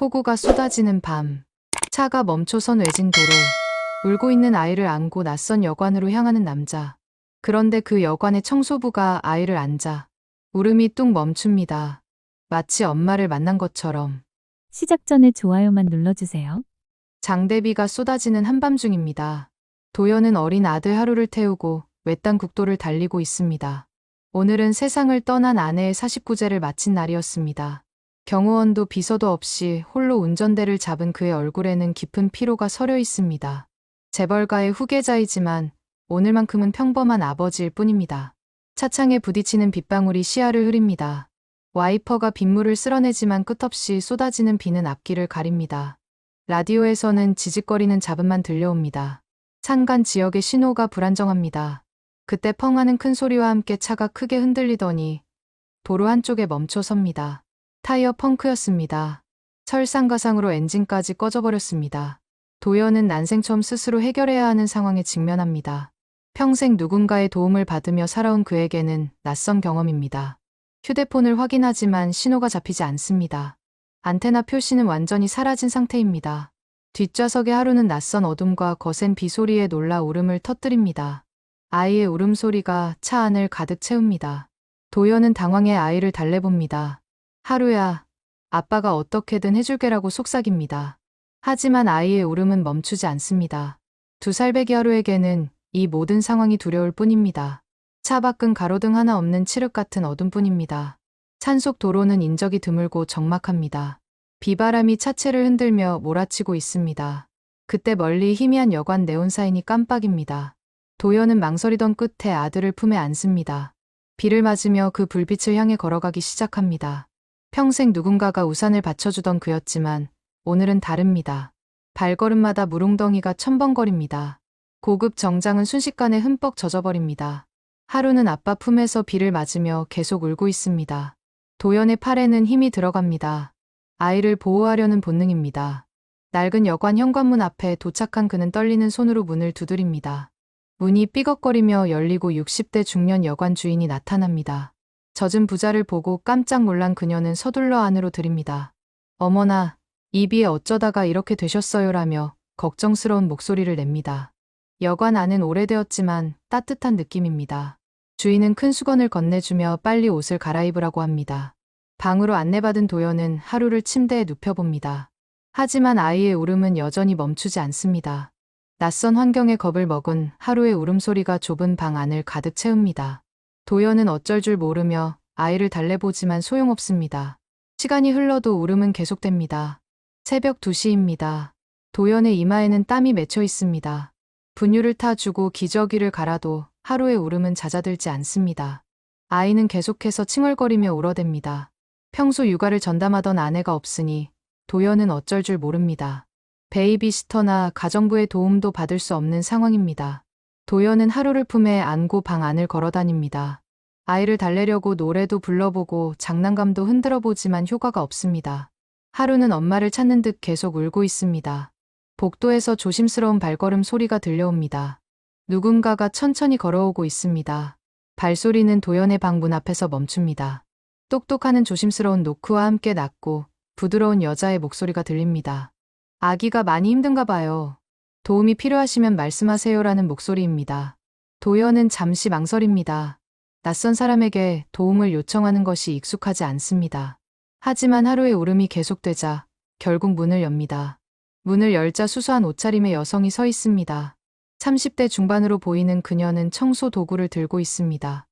폭우가 쏟아지는 밤. 차가 멈춰선 외진 도로. 울고 있는 아이를 안고 낯선 여관으로 향하는 남자. 그런데 그 여관의 청소부가 아이를 안자. 울음이 뚝 멈춥니다. 마치 엄마를 만난 것처럼. 시작 전에 좋아요만 눌러주세요. 장대비가 쏟아지는 한밤중입니다. 도연은 어린 아들 하루를 태우고 외딴 국도를 달리고 있습니다. 오늘은 세상을 떠난 아내의 49제를 마친 날이었습니다. 경호원도 비서도 없이 홀로 운전대를 잡은 그의 얼굴에는 깊은 피로가 서려 있습니다. 재벌가의 후계자이지만 오늘만큼은 평범한 아버지일 뿐입니다. 차창에 부딪히는 빗방울이 시야를 흐립니다. 와이퍼가 빗물을 쓸어내지만 끝없이 쏟아지는 비는 앞길을 가립니다. 라디오에서는 지직거리는 잡음만 들려옵니다. 산간 지역의 신호가 불안정합니다. 그때 펑 하는 큰 소리와 함께 차가 크게 흔들리더니 도로 한쪽에 멈춰 섭니다. 타이어 펑크였습니다. 설상가상으로 엔진까지 꺼져버렸습니다. 도연은 난생 처음 스스로 해결해야 하는 상황에 직면합니다. 평생 누군가의 도움을 받으며 살아온 그에게는 낯선 경험입니다. 휴대폰을 확인하지만 신호가 잡히지 않습니다. 안테나 표시는 완전히 사라진 상태입니다. 뒷좌석의 하루는 낯선 어둠과 거센 비 소리에 놀라 울음을 터뜨립니다. 아이의 울음소리가 차 안을 가득 채웁니다. 도연은 당황해 아이를 달래봅니다. 하루야, 아빠가 어떻게든 해줄게라고 속삭입니다. 하지만 아이의 울음은 멈추지 않습니다. 두 살배기 하루에게는 이 모든 상황이 두려울 뿐입니다. 차 밖은 가로등 하나 없는 칠흑 같은 어둠뿐입니다. 산속 도로는 인적이 드물고 적막합니다. 비바람이 차체를 흔들며 몰아치고 있습니다. 그때 멀리 희미한 여관 네온사인이 깜빡입니다. 도연은 망설이던 끝에 아들을 품에 안습니다. 비를 맞으며 그 불빛을 향해 걸어가기 시작합니다. 평생 누군가가 우산을 받쳐주던 그였지만 오늘은 다릅니다. 발걸음마다 무릉덩이가 첨벙거립니다. 고급 정장은 순식간에 흠뻑 젖어버립니다. 하루는 아빠 품에서 비를 맞으며 계속 울고 있습니다. 도연의 팔에는 힘이 들어갑니다. 아이를 보호하려는 본능입니다. 낡은 여관 현관문 앞에 도착한 그는 떨리는 손으로 문을 두드립니다. 문이 삐걱거리며 열리고 60대 중년 여관 주인이 나타납니다. 젖은 부자를 보고 깜짝 놀란 그녀는 서둘러 안으로 들입니다. 어머나, 이 비에 어쩌다가 이렇게 되셨어요라며 걱정스러운 목소리를 냅니다. 여관 안은 오래되었지만 따뜻한 느낌입니다. 주인은 큰 수건을 건네주며 빨리 옷을 갈아입으라고 합니다. 방으로 안내받은 도연은 하루를 침대에 눕혀봅니다. 하지만 아이의 울음은 여전히 멈추지 않습니다. 낯선 환경에 겁을 먹은 하루의 울음소리가 좁은 방 안을 가득 채웁니다. 도연은 어쩔 줄 모르며 아이를 달래보지만 소용없습니다. 시간이 흘러도 울음은 계속됩니다. 새벽 2시입니다. 도연의 이마에는 땀이 맺혀 있습니다. 분유를 타주고 기저귀를 갈아도 하루의 울음은 잦아들지 않습니다. 아이는 계속해서 칭얼거리며 울어댑니다. 평소 육아를 전담하던 아내가 없으니 도연은 어쩔 줄 모릅니다. 베이비시터나 가정부의 도움도 받을 수 없는 상황입니다. 도연은 하루를 품에 안고 방 안을 걸어다닙니다. 아이를 달래려고 노래도 불러보고 장난감도 흔들어 보지만 효과가 없습니다. 하루는 엄마를 찾는 듯 계속 울고 있습니다. 복도에서 조심스러운 발걸음 소리가 들려옵니다. 누군가가 천천히 걸어오고 있습니다. 발소리는 도연의 방 문 앞에서 멈춥니다. 똑똑하는 조심스러운 노크와 함께 낮고 부드러운 여자의 목소리가 들립니다. 아기가 많이 힘든가 봐요. 도움이 필요하시면 말씀하세요라는 목소리입니다. 도연은 잠시 망설입니다. 낯선 사람에게 도움을 요청하는 것이 익숙하지 않습니다. 하지만 하루의 울음이 계속되자 결국 문을 엽니다. 문을 열자 수수한 옷차림의 여성이 서 있습니다. 30대 중반으로 보이는 그녀는 청소 도구를 들고 있습니다.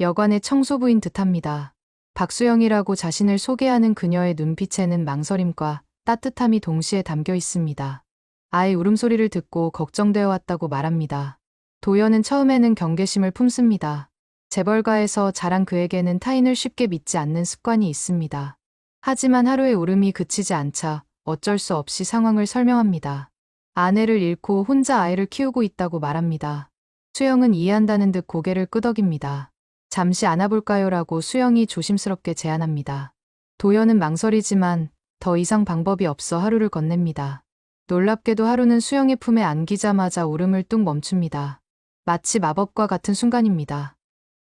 여관의 청소부인 듯합니다. 박수영이라고 자신을 소개하는 그녀의 눈빛에는 망설임과 따뜻함이 동시에 담겨 있습니다. 아이 울음소리를 듣고 걱정되어 왔다고 말합니다. 도연은 처음에는 경계심을 품습니다. 재벌가에서 자란 그에게는 타인을 쉽게 믿지 않는 습관이 있습니다. 하지만 하루의 울음이 그치지 않자 어쩔 수 없이 상황을 설명합니다. 아내를 잃고 혼자 아이를 키우고 있다고 말합니다. 수영은 이해한다는 듯 고개를 끄덕입니다. 잠시 안아볼까요 라고 수영이 조심스럽게 제안합니다. 도연은 망설이지만 더 이상 방법이 없어 하루를 건넵니다. 놀랍게도 하루는 수영의 품에 안기자마자 울음을 뚝 멈춥니다. 마치 마법과 같은 순간입니다.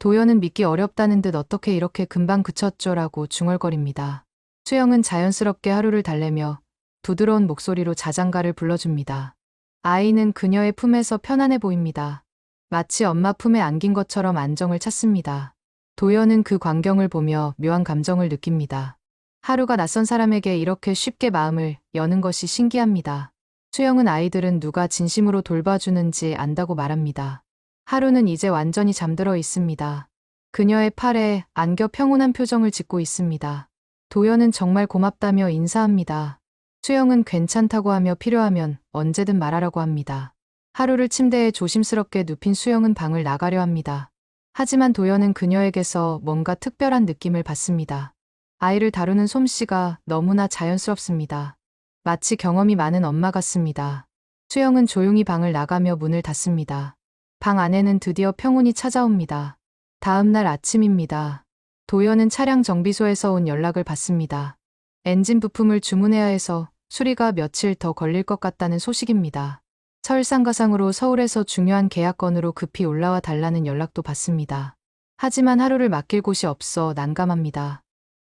도연은 믿기 어렵다는 듯 어떻게 이렇게 금방 그쳤죠라고 중얼거립니다. 수영은 자연스럽게 하루를 달래며 부드러운 목소리로 자장가를 불러줍니다. 아이는 그녀의 품에서 편안해 보입니다. 마치 엄마 품에 안긴 것처럼 안정을 찾습니다. 도연은 그 광경을 보며 묘한 감정을 느낍니다. 하루가 낯선 사람에게 이렇게 쉽게 마음을 여는 것이 신기합니다. 수영은 아이들은 누가 진심으로 돌봐주는지 안다고 말합니다. 하루는 이제 완전히 잠들어 있습니다. 그녀의 팔에 안겨 평온한 표정을 짓고 있습니다. 도연은 정말 고맙다며 인사합니다. 수영은 괜찮다고 하며 필요하면 언제든 말하라고 합니다. 하루를 침대에 조심스럽게 눕힌 수영은 방을 나가려 합니다. 하지만 도연은 그녀에게서 뭔가 특별한 느낌을 받습니다. 아이를 다루는 솜씨가 너무나 자연스럽습니다. 마치 경험이 많은 엄마 같습니다. 수영은 조용히 방을 나가며 문을 닫습니다. 방 안에는 드디어 평온이 찾아옵니다. 다음 날 아침입니다. 도연은 차량 정비소에서 온 연락을 받습니다. 엔진 부품을 주문해야 해서 수리가 며칠 더 걸릴 것 같다는 소식입니다. 설상가상으로 서울에서 중요한 계약건으로 급히 올라와 달라는 연락도 받습니다. 하지만 하루를 맡길 곳이 없어 난감합니다.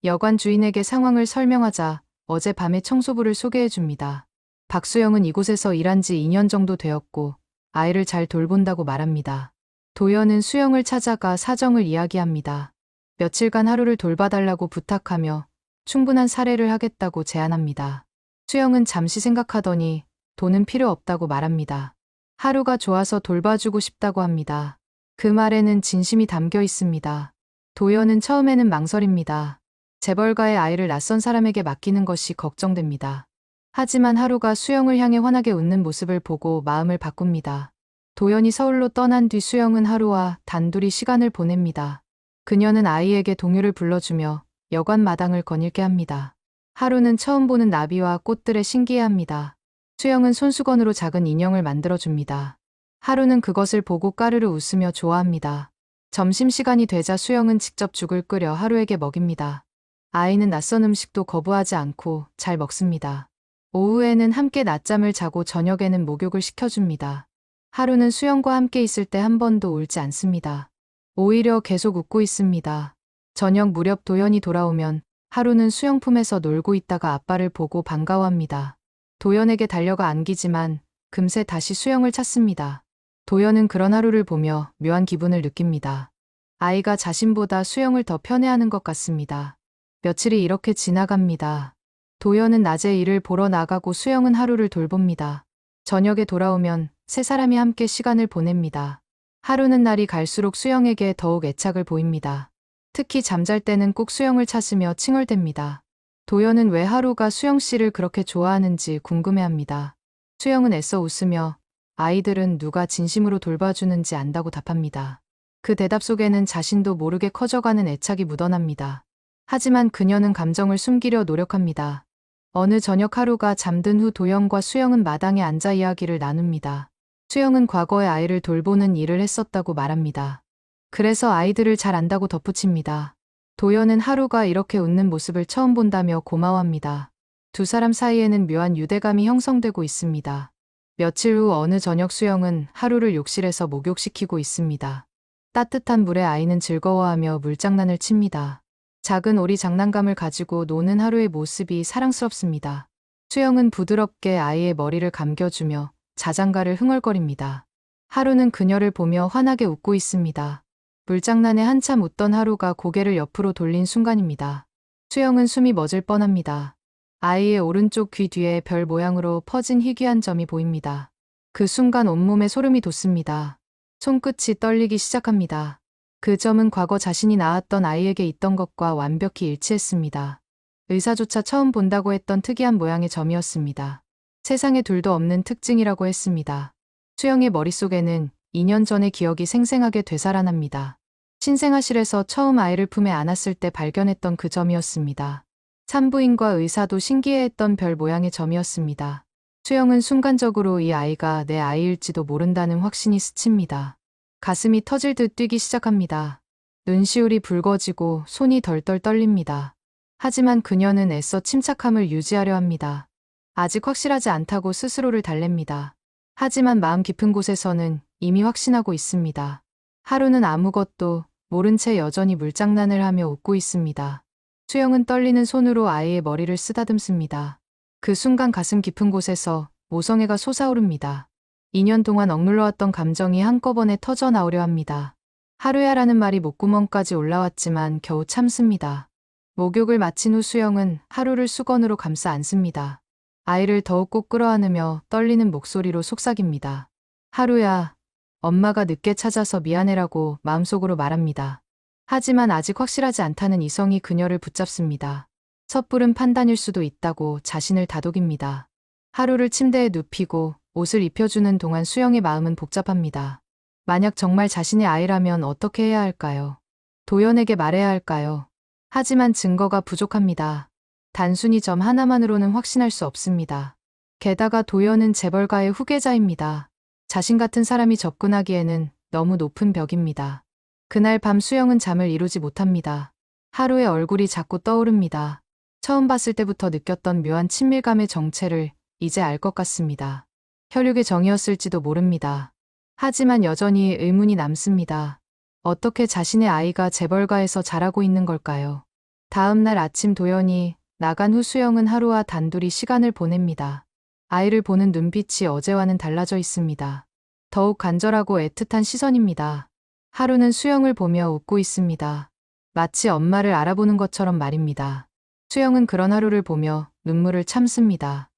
여관 주인에게 상황을 설명하자 어젯밤에 청소부를 소개해 줍니다. 박수영은 이곳에서 일한 지 2년 정도 되었고 아이를 잘 돌본다고 말합니다. 도연은 수영을 찾아가 사정을 이야기합니다. 며칠간 하루를 돌봐달라고 부탁하며 충분한 사례를 하겠다고 제안합니다. 수영은 잠시 생각하더니 돈은 필요 없다고 말합니다. 하루가 좋아서 돌봐주고 싶다고 합니다. 그 말에는 진심이 담겨 있습니다. 도연은 처음에는 망설입니다. 재벌가의 아이를 낯선 사람에게 맡기는 것이 걱정됩니다. 하지만 하루가 수영을 향해 환하게 웃는 모습을 보고 마음을 바꿉니다. 도연이 서울로 떠난 뒤 수영은 하루와 단둘이 시간을 보냅니다. 그녀는 아이에게 동요를 불러주며 여관 마당을 거닐게 합니다. 하루는 처음 보는 나비와 꽃들에 신기해합니다. 수영은 손수건으로 작은 인형을 만들어줍니다. 하루는 그것을 보고 까르르 웃으며 좋아합니다. 점심시간이 되자 수영은 직접 죽을 끓여 하루에게 먹입니다. 아이는 낯선 음식도 거부하지 않고 잘 먹습니다. 오후에는 함께 낮잠을 자고 저녁에는 목욕을 시켜줍니다. 하루는 수영과 함께 있을 때 한 번도 울지 않습니다. 오히려 계속 웃고 있습니다. 저녁 무렵 도연이 돌아오면 하루는 수영 품에서 놀고 있다가 아빠를 보고 반가워합니다. 도연에게 달려가 안기지만 금세 다시 수영을 찾습니다. 도연은 그런 하루를 보며 묘한 기분을 느낍니다. 아이가 자신보다 수영을 더 편해하는 것 같습니다. 며칠이 이렇게 지나갑니다. 도연은 낮에 일을 보러 나가고 수영은 하루를 돌봅니다. 저녁에 돌아오면 세 사람이 함께 시간을 보냅니다. 하루는 날이 갈수록 수영에게 더욱 애착을 보입니다. 특히 잠잘 때는 꼭 수영을 찾으며 칭얼댑니다. 도연은 왜 하루가 수영 씨를 그렇게 좋아하는지 궁금해합니다. 수영은 애써 웃으며 아이들은 누가 진심으로 돌봐주는지 안다고 답합니다. 그 대답 속에는 자신도 모르게 커져가는 애착이 묻어납니다. 하지만 그녀는 감정을 숨기려 노력합니다. 어느 저녁 하루가 잠든 후 도영과 수영은 마당에 앉아 이야기를 나눕니다. 수영은 과거에 아이를 돌보는 일을 했었다고 말합니다. 그래서 아이들을 잘 안다고 덧붙입니다. 도연은 하루가 이렇게 웃는 모습을 처음 본다며 고마워합니다. 두 사람 사이에는 묘한 유대감이 형성되고 있습니다. 며칠 후 어느 저녁 수영은 하루를 욕실에서 목욕시키고 있습니다. 따뜻한 물에 아이는 즐거워하며 물장난을 칩니다. 작은 오리 장난감을 가지고 노는 하루의 모습이 사랑스럽습니다. 수영은 부드럽게 아이의 머리를 감겨주며 자장가를 흥얼거립니다. 하루는 그녀를 보며 환하게 웃고 있습니다. 물장난에 한참 웃던 하루가 고개를 옆으로 돌린 순간입니다. 수영은 숨이 멎을 뻔합니다. 아이의 오른쪽 귀 뒤에 별 모양으로 퍼진 희귀한 점이 보입니다. 그 순간 온몸에 소름이 돋습니다. 손끝이 떨리기 시작합니다. 그 점은 과거 자신이 낳았던 아이에게 있던 것과 완벽히 일치했습니다. 의사조차 처음 본다고 했던 특이한 모양의 점이었습니다. 세상에 둘도 없는 특징이라고 했습니다. 수영의 머릿속에는 2년 전의 기억이 생생하게 되살아납니다. 신생아실에서 처음 아이를 품에 안았을 때 발견했던 그 점이었습니다. 산부인과 의사도 신기해했던 별 모양의 점이었습니다. 수영은 순간적으로 이 아이가 내 아이일지도 모른다는 확신이 스칩니다. 가슴이 터질 듯 뛰기 시작합니다. 눈시울이 붉어지고 손이 덜덜 떨립니다. 하지만 그녀는 애써 침착함을 유지하려 합니다. 아직 확실하지 않다고 스스로를 달랩니다. 하지만 마음 깊은 곳에서는 이미 확신하고 있습니다. 하루는 아무것도 모른 채 여전히 물장난을 하며 웃고 있습니다. 수영은 떨리는 손으로 아이의 머리를 쓰다듬습니다. 그 순간 가슴 깊은 곳에서 모성애가 솟아오릅니다. 2년 동안 억눌러왔던 감정이 한꺼번에 터져 나오려 합니다. 하루야라는 말이 목구멍까지 올라왔지만 겨우 참습니다. 목욕을 마친 후 수영은 하루를 수건으로 감싸 안습니다. 아이를 더욱 꼭 끌어안으며 떨리는 목소리로 속삭입니다. 하루야, 엄마가 늦게 찾아서 미안해라고 마음속으로 말합니다. 하지만 아직 확실하지 않다는 이성이 그녀를 붙잡습니다. 섣부른 판단일 수도 있다고 자신을 다독입니다. 하루를 침대에 눕히고 옷을 입혀주는 동안 수영의 마음은 복잡합니다. 만약 정말 자신의 아이라면 어떻게 해야 할까요? 도연에게 말해야 할까요? 하지만 증거가 부족합니다. 단순히 점 하나만으로는 확신할 수 없습니다. 게다가 도연은 재벌가의 후계자입니다. 자신 같은 사람이 접근하기에는 너무 높은 벽입니다. 그날 밤 수영은 잠을 이루지 못합니다. 하루의 얼굴이 자꾸 떠오릅니다. 처음 봤을 때부터 느꼈던 묘한 친밀감의 정체를 이제 알 것 같습니다. 혈육의 정이었을지도 모릅니다. 하지만 여전히 의문이 남습니다. 어떻게 자신의 아이가 재벌가에서 자라고 있는 걸까요? 다음 날 아침 도연이 나간 후 수영은 하루와 단둘이 시간을 보냅니다. 아이를 보는 눈빛이 어제와는 달라져 있습니다. 더욱 간절하고 애틋한 시선입니다. 하루는 수영을 보며 웃고 있습니다. 마치 엄마를 알아보는 것처럼 말입니다. 수영은 그런 하루를 보며 눈물을 참습니다.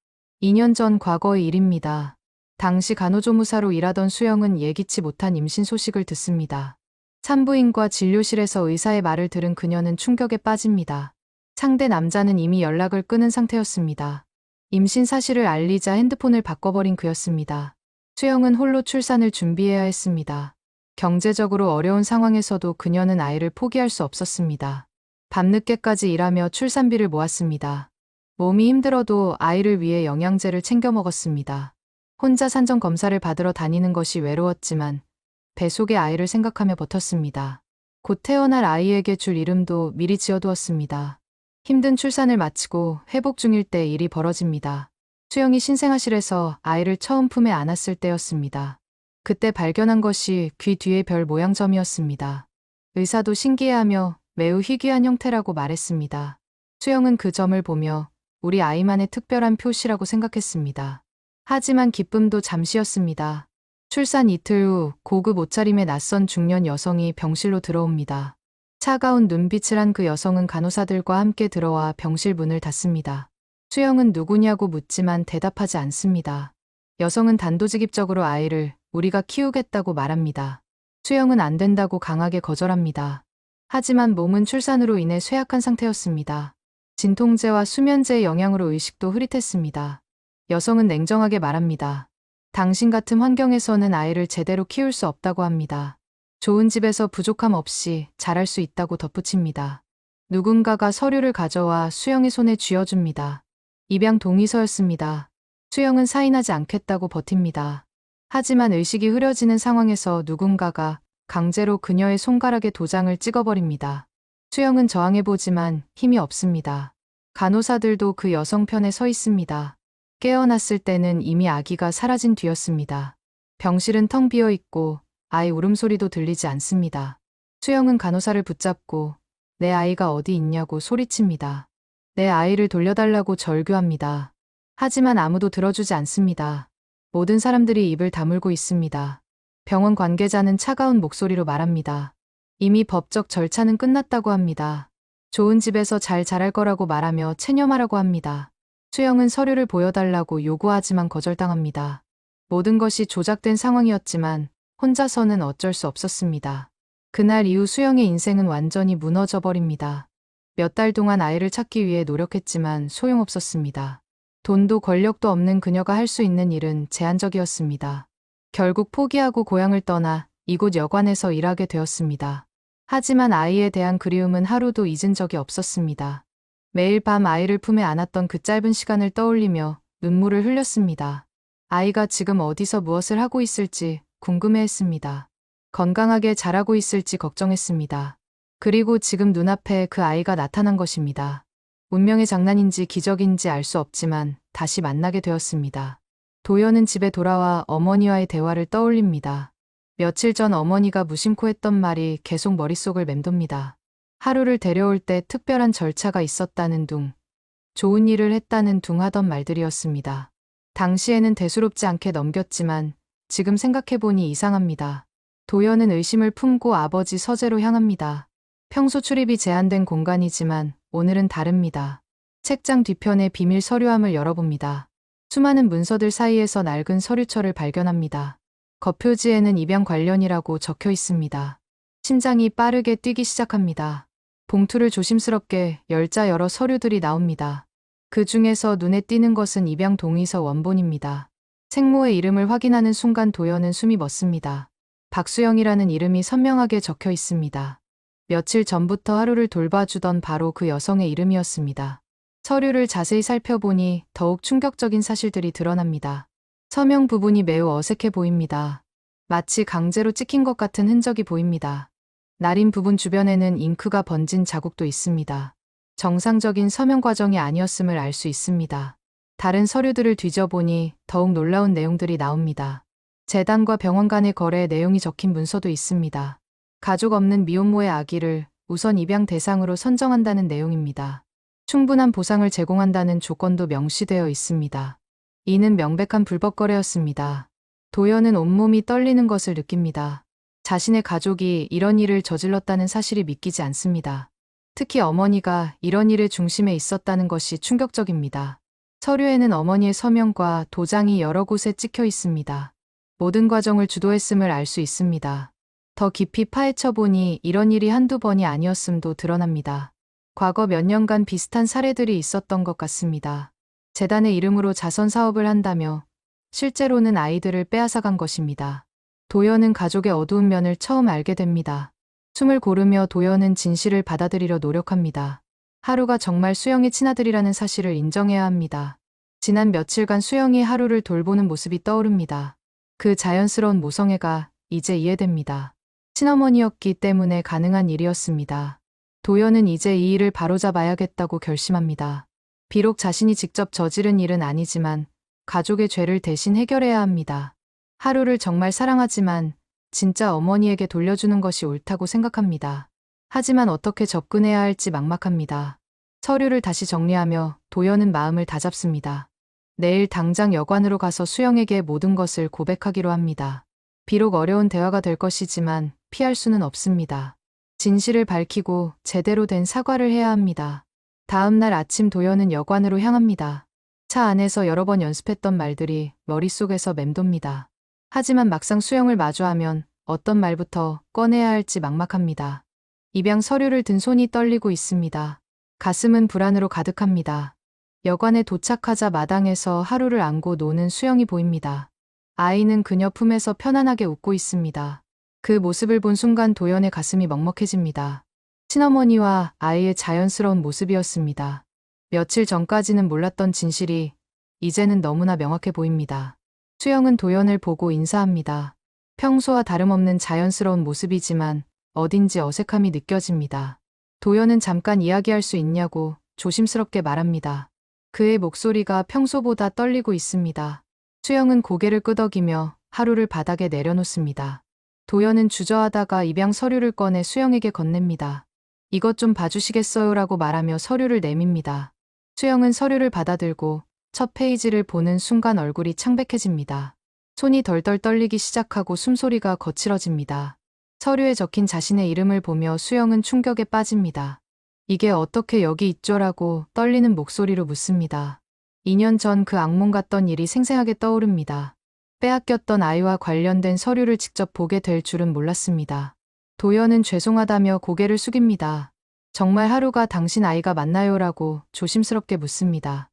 2년 전 과거의 일입니다. 당시 간호조무사로 일하던 수영은 예기치 못한 임신 소식을 듣습니다. 산부인과 진료실에서 의사의 말을 들은 그녀는 충격에 빠집니다. 상대 남자는 이미 연락을 끊은 상태였습니다. 임신 사실을 알리자 핸드폰을 바꿔버린 그였습니다. 수영은 홀로 출산을 준비해야 했습니다. 경제적으로 어려운 상황에서도 그녀는 아이를 포기할 수 없었습니다. 밤늦게까지 일하며 출산비를 모았습니다. 몸이 힘들어도 아이를 위해 영양제를 챙겨 먹었습니다. 혼자 산정 검사를 받으러 다니는 것이 외로웠지만 배 속의 아이를 생각하며 버텼습니다. 곧 태어날 아이에게 줄 이름도 미리 지어두었습니다. 힘든 출산을 마치고 회복 중일 때 일이 벌어집니다. 수영이 신생아실에서 아이를 처음 품에 안았을 때였습니다. 그때 발견한 것이 귀 뒤의 별 모양점이었습니다. 의사도 신기해하며 매우 희귀한 형태라고 말했습니다. 수영은 그 점을 보며 우리 아이만의 특별한 표시라고 생각했습니다. 하지만 기쁨도 잠시였습니다. 출산 이틀 후 고급 옷차림의 낯선 중년 여성이 병실로 들어옵니다. 차가운 눈빛을 한 그 여성은 간호사들과 함께 들어와 병실 문을 닫습니다. 수영은 누구냐고 묻지만 대답하지 않습니다. 여성은 단도직입적으로 아이를 우리가 키우겠다고 말합니다. 수영은 안 된다고 강하게 거절합니다. 하지만 몸은 출산으로 인해 쇠약한 상태였습니다. 진통제와 수면제의 영향으로 의식도 흐릿했습니다. 여성은 냉정하게 말합니다. 당신 같은 환경에서는 아이를 제대로 키울 수 없다고 합니다. 좋은 집에서 부족함 없이 자랄 수 있다고 덧붙입니다. 누군가가 서류를 가져와 수영의 손에 쥐어줍니다. 입양 동의서였습니다. 수영은 사인하지 않겠다고 버팁니다. 하지만 의식이 흐려지는 상황에서 누군가가 강제로 그녀의 손가락에 도장을 찍어버립니다. 수영은 저항해보지만 힘이 없습니다. 간호사들도 그 여성 편에 서 있습니다. 깨어났을 때는 이미 아기가 사라진 뒤였습니다. 병실은 텅 비어 있고 아이 울음소리도 들리지 않습니다. 수영은 간호사를 붙잡고 내 아이가 어디 있냐고 소리칩니다. 내 아이를 돌려달라고 절규합니다. 하지만 아무도 들어주지 않습니다. 모든 사람들이 입을 다물고 있습니다. 병원 관계자는 차가운 목소리로 말합니다. 이미 법적 절차는 끝났다고 합니다. 좋은 집에서 잘 자랄 거라고 말하며 체념하라고 합니다. 수영은 서류를 보여달라고 요구하지만 거절당합니다. 모든 것이 조작된 상황이었지만 혼자서는 어쩔 수 없었습니다. 그날 이후 수영의 인생은 완전히 무너져 버립니다. 몇 달 동안 아이를 찾기 위해 노력했지만 소용없었습니다. 돈도 권력도 없는 그녀가 할 수 있는 일은 제한적이었습니다. 결국 포기하고 고향을 떠나 이곳 여관에서 일하게 되었습니다. 하지만 아이에 대한 그리움은 하루도 잊은 적이 없었습니다. 매일 밤 아이를 품에 안았던 그 짧은 시간을 떠올리며 눈물을 흘렸습니다. 아이가 지금 어디서 무엇을 하고 있을지 궁금해했습니다. 건강하게 자라고 있을지 걱정했습니다. 그리고 지금 눈앞에 그 아이가 나타난 것입니다. 운명의 장난인지 기적인지 알 수 없지만 다시 만나게 되었습니다. 도연은 집에 돌아와 어머니와의 대화를 떠올립니다. 며칠 전 어머니가 무심코 했던 말이 계속 머릿속을 맴돕니다. 하루를 데려올 때 특별한 절차가 있었다는 둥. 좋은 일을 했다는 둥 하던 말들이었습니다. 당시에는 대수롭지 않게 넘겼지만 지금 생각해보니 이상합니다. 도연은 의심을 품고 아버지 서재로 향합니다. 평소 출입이 제한된 공간이지만 오늘은 다릅니다. 책장 뒤편에 비밀 서류함을 열어봅니다. 수많은 문서들 사이에서 낡은 서류철을 발견합니다. 겉표지에는 입양 관련이라고 적혀 있습니다. 심장이 빠르게 뛰기 시작합니다. 봉투를 조심스럽게 열자 여러 서류들이 나옵니다. 그 중에서 눈에 띄는 것은 입양 동의서 원본입니다. 생모의 이름을 확인하는 순간 도연은 숨이 멎습니다. 박수영이라는 이름이 선명하게 적혀 있습니다. 며칠 전부터 하루를 돌봐주던 바로 그 여성의 이름이었습니다. 서류를 자세히 살펴보니 더욱 충격적인 사실들이 드러납니다. 서명 부분이 매우 어색해 보입니다. 마치 강제로 찍힌 것 같은 흔적이 보입니다. 날인 부분 주변에는 잉크가 번진 자국도 있습니다. 정상적인 서명 과정이 아니었음을 알 수 있습니다. 다른 서류들을 뒤져보니 더욱 놀라운 내용들이 나옵니다. 재단과 병원 간의 거래 내용이 적힌 문서도 있습니다. 가족 없는 미혼모의 아기를 우선 입양 대상으로 선정한다는 내용입니다. 충분한 보상을 제공한다는 조건도 명시되어 있습니다. 이는 명백한 불법 거래였습니다. 도연은 온몸이 떨리는 것을 느낍니다. 자신의 가족이 이런 일을 저질렀다는 사실이 믿기지 않습니다. 특히 어머니가 이런 일의 중심에 있었다는 것이 충격적입니다. 서류에는 어머니의 서명과 도장이 여러 곳에 찍혀 있습니다. 모든 과정을 주도했음을 알 수 있습니다. 더 깊이 파헤쳐 보니 이런 일이 한두 번이 아니었음도 드러납니다. 과거 몇 년간 비슷한 사례들이 있었던 것 같습니다. 재단의 이름으로 자선 사업을 한다며 실제로는 아이들을 빼앗아간 것입니다. 도연은 가족의 어두운 면을 처음 알게 됩니다. 숨을 고르며 도연은 진실을 받아들이려 노력합니다. 하루가 정말 수영의 친아들이라는 사실을 인정해야 합니다. 지난 며칠간 수영이 하루를 돌보는 모습이 떠오릅니다. 그 자연스러운 모성애가 이제 이해됩니다. 친어머니였기 때문에 가능한 일이었습니다. 도연은 이제 이 일을 바로잡아야겠다고 결심합니다. 비록 자신이 직접 저지른 일은 아니지만 가족의 죄를 대신 해결해야 합니다. 하루를 정말 사랑하지만 진짜 어머니에게 돌려주는 것이 옳다고 생각합니다. 하지만 어떻게 접근해야 할지 막막합니다. 서류를 다시 정리하며 도연은 마음을 다잡습니다. 내일 당장 여관으로 가서 수영에게 모든 것을 고백하기로 합니다. 비록 어려운 대화가 될 것이지만 피할 수는 없습니다. 진실을 밝히고 제대로 된 사과를 해야 합니다. 다음 날 아침 도연은 여관으로 향합니다. 차 안에서 여러 번 연습했던 말들이 머릿속에서 맴돕니다. 하지만 막상 수영을 마주하면 어떤 말부터 꺼내야 할지 막막합니다. 입양 서류를 든 손이 떨리고 있습니다. 가슴은 불안으로 가득합니다. 여관에 도착하자 마당에서 하루를 안고 노는 수영이 보입니다. 아이는 그녀 품에서 편안하게 웃고 있습니다. 그 모습을 본 순간 도연의 가슴이 먹먹해집니다. 친어머니와 아이의 자연스러운 모습이었습니다. 며칠 전까지는 몰랐던 진실이 이제는 너무나 명확해 보입니다. 수영은 도연을 보고 인사합니다. 평소와 다름없는 자연스러운 모습이지만 어딘지 어색함이 느껴집니다. 도연은 잠깐 이야기할 수 있냐고 조심스럽게 말합니다. 그의 목소리가 평소보다 떨리고 있습니다. 수영은 고개를 끄덕이며 하루를 바닥에 내려놓습니다. 도연은 주저하다가 입양 서류를 꺼내 수영에게 건넵니다. 이것 좀 봐주시겠어요 라고 말하며 서류를 내밉니다. 수영은 서류를 받아들고 첫 페이지를 보는 순간 얼굴이 창백해집니다. 손이 덜덜 떨리기 시작하고 숨소리가 거칠어집니다. 서류에 적힌 자신의 이름을 보며 수영은 충격에 빠집니다. 이게 어떻게 여기 있죠라고 떨리는 목소리로 묻습니다. 2년 전 그 악몽 같던 일이 생생하게 떠오릅니다. 빼앗겼던 아이와 관련된 서류를 직접 보게 될 줄은 몰랐습니다. 도연은 죄송하다며 고개를 숙입니다. 정말 하루가 당신 아이가 맞나요라고 조심스럽게 묻습니다.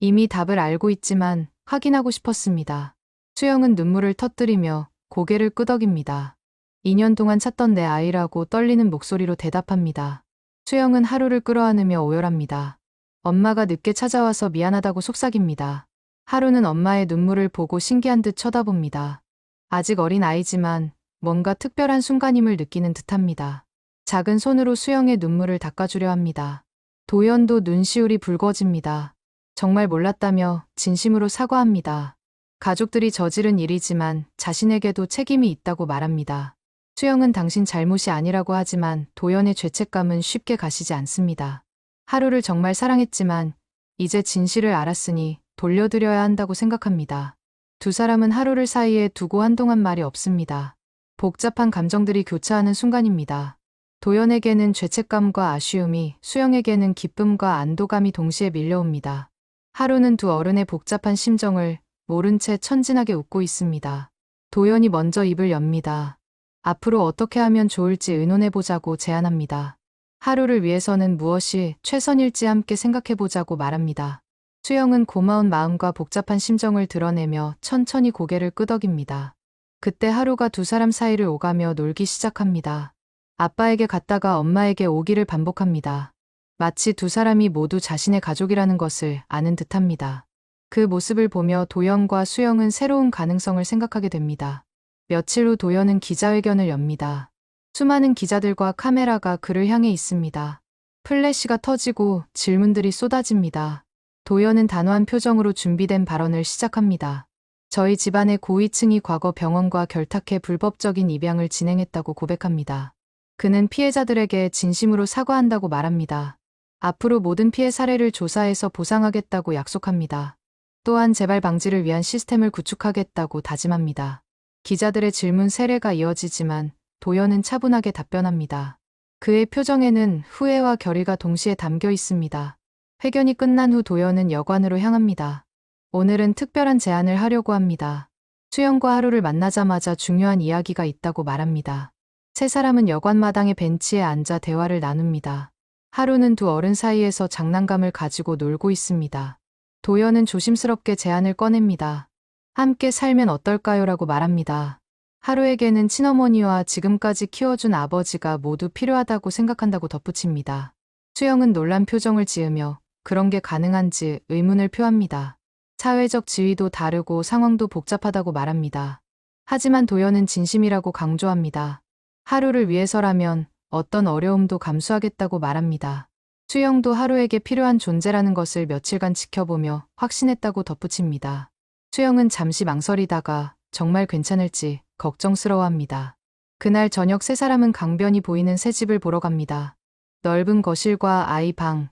이미 답을 알고 있지만 확인하고 싶었습니다. 수영은 눈물을 터뜨리며 고개를 끄덕입니다. 2년 동안 찾던 내 아이라고 떨리는 목소리로 대답합니다. 수영은 하루를 끌어안으며 오열합니다. 엄마가 늦게 찾아와서 미안하다고 속삭입니다. 하루는 엄마의 눈물을 보고 신기한 듯 쳐다봅니다. 아직 어린 아이지만 뭔가 특별한 순간임을 느끼는 듯합니다. 작은 손으로 수영의 눈물을 닦아주려 합니다. 도연도 눈시울이 붉어집니다. 정말 몰랐다며 진심으로 사과합니다. 가족들이 저지른 일이지만 자신에게도 책임이 있다고 말합니다. 수영은 당신 잘못이 아니라고 하지만 도연의 죄책감은 쉽게 가시지 않습니다. 하루를 정말 사랑했지만 이제 진실을 알았으니 돌려드려야 한다고 생각합니다. 두 사람은 하루를 사이에 두고 한동안 말이 없습니다. 복잡한 감정들이 교차하는 순간입니다. 도연에게는 죄책감과 아쉬움이, 수영에게는 기쁨과 안도감이 동시에 밀려옵니다. 하루는 두 어른의 복잡한 심정을 모른 채 천진하게 웃고 있습니다. 도연이 먼저 입을 엽니다. 앞으로 어떻게 하면 좋을지 의논해보자고 제안합니다. 하루를 위해서는 무엇이 최선일지 함께 생각해보자고 말합니다. 수영은 고마운 마음과 복잡한 심정을 드러내며 천천히 고개를 끄덕입니다. 그때 하루가 두 사람 사이를 오가며 놀기 시작합니다. 아빠에게 갔다가 엄마에게 오기를 반복합니다. 마치 두 사람이 모두 자신의 가족이라는 것을 아는 듯합니다. 그 모습을 보며 도연과 수영은 새로운 가능성을 생각하게 됩니다. 며칠 후 도연은 기자회견을 엽니다. 수많은 기자들과 카메라가 그를 향해 있습니다. 플래시가 터지고 질문들이 쏟아집니다. 도연은 단호한 표정으로 준비된 발언을 시작합니다. 저희 집안의 고위층이 과거 병원과 결탁해 불법적인 입양을 진행했다고 고백합니다. 그는 피해자들에게 진심으로 사과한다고 말합니다. 앞으로 모든 피해 사례를 조사해서 보상하겠다고 약속합니다. 또한 재발 방지를 위한 시스템을 구축하겠다고 다짐합니다. 기자들의 질문 세례가 이어지지만 도연은 차분하게 답변합니다. 그의 표정에는 후회와 결의가 동시에 담겨 있습니다. 회견이 끝난 후 도연은 여관으로 향합니다. 오늘은 특별한 제안을 하려고 합니다. 수영과 하루를 만나자마자 중요한 이야기가 있다고 말합니다. 세 사람은 여관 마당의 벤치에 앉아 대화를 나눕니다. 하루는 두 어른 사이에서 장난감을 가지고 놀고 있습니다. 도연은 조심스럽게 제안을 꺼냅니다. 함께 살면 어떨까요? 라고 말합니다. 하루에게는 친어머니와 지금까지 키워준 아버지가 모두 필요하다고 생각한다고 덧붙입니다. 수영은 놀란 표정을 지으며 그런 게 가능한지 의문을 표합니다. 사회적 지위도 다르고 상황도 복잡하다고 말합니다. 하지만 도연은 진심이라고 강조합니다. 하루를 위해서라면 어떤 어려움도 감수하겠다고 말합니다. 수영도 하루에게 필요한 존재라는 것을 며칠간 지켜보며 확신했다고 덧붙입니다. 수영은 잠시 망설이다가 정말 괜찮을지 걱정스러워합니다. 그날 저녁 세 사람은 강변이 보이는 새 집을 보러 갑니다. 넓은 거실과 아이 방,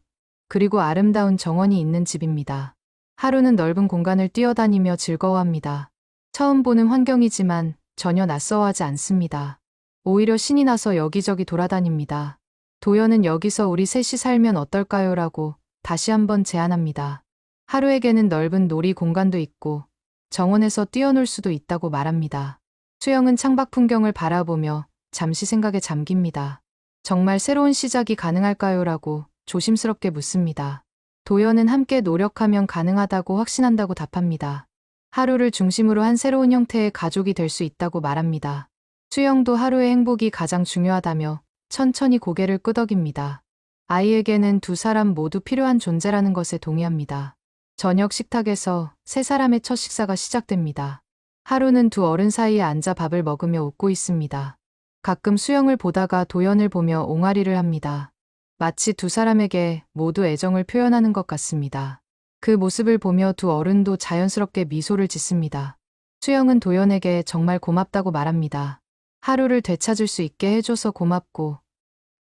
그리고 아름다운 정원이 있는 집입니다. 하루는 넓은 공간을 뛰어다니며 즐거워합니다. 처음 보는 환경이지만 전혀 낯서워하지 않습니다. 오히려 신이 나서 여기저기 돌아다닙니다. 도연은 여기서 우리 셋이 살면 어떨까요? 라고 다시 한번 제안합니다. 하루에게는 넓은 놀이 공간도 있고 정원에서 뛰어놀 수도 있다고 말합니다. 수영은 창밖 풍경을 바라보며 잠시 생각에 잠깁니다. 정말 새로운 시작이 가능할까요? 라고 조심스럽게 묻습니다. 도연은 함께 노력하면 가능하다고 확신한다고 답합니다. 하루를 중심으로 한 새로운 형태의 가족이 될 수 있다고 말합니다. 수영도 하루의 행복이 가장 중요하다며 천천히 고개를 끄덕입니다. 아이에게는 두 사람 모두 필요한 존재라는 것에 동의합니다. 저녁 식탁에서 세 사람의 첫 식사가 시작됩니다. 하루는 두 어른 사이에 앉아 밥을 먹으며 웃고 있습니다. 가끔 수영을 보다가 도연을 보며 옹알이를 합니다. 마치 두 사람에게 모두 애정을 표현하는 것 같습니다. 그 모습을 보며 두 어른도 자연스럽게 미소를 짓습니다. 수영은 도연에게 정말 고맙다고 말합니다. 하루를 되찾을 수 있게 해줘서 고맙고,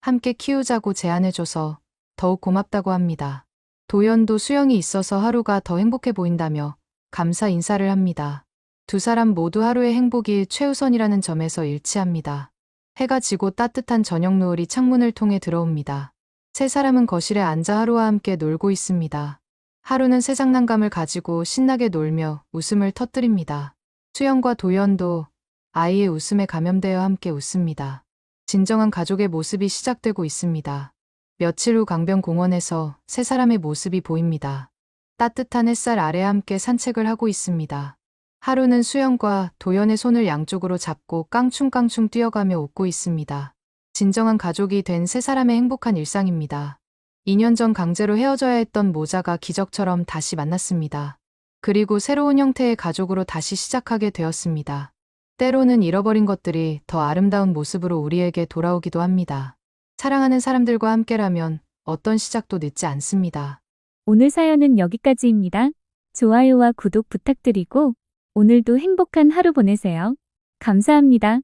함께 키우자고 제안해줘서 더욱 고맙다고 합니다. 도연도 수영이 있어서 하루가 더 행복해 보인다며 감사 인사를 합니다. 두 사람 모두 하루의 행복이 최우선이라는 점에서 일치합니다. 해가 지고 따뜻한 저녁 노을이 창문을 통해 들어옵니다. 세 사람은 거실에 앉아 하루와 함께 놀고 있습니다. 하루는 새 장난감을 가지고 신나게 놀며 웃음을 터뜨립니다. 수영과 도연도 아이의 웃음에 감염되어 함께 웃습니다. 진정한 가족의 모습이 시작되고 있습니다. 며칠 후 강변 공원에서 세 사람의 모습이 보입니다. 따뜻한 햇살 아래 함께 산책을 하고 있습니다. 하루는 수영과 도연의 손을 양쪽으로 잡고 깡충깡충 뛰어가며 웃고 있습니다. 진정한 가족이 된 세 사람의 행복한 일상입니다. 2년 전 강제로 헤어져야 했던 모자가 기적처럼 다시 만났습니다. 그리고 새로운 형태의 가족으로 다시 시작하게 되었습니다. 때로는 잃어버린 것들이 더 아름다운 모습으로 우리에게 돌아오기도 합니다. 사랑하는 사람들과 함께라면 어떤 시작도 늦지 않습니다. 오늘 사연은 여기까지입니다. 좋아요와 구독 부탁드리고 오늘도 행복한 하루 보내세요. 감사합니다.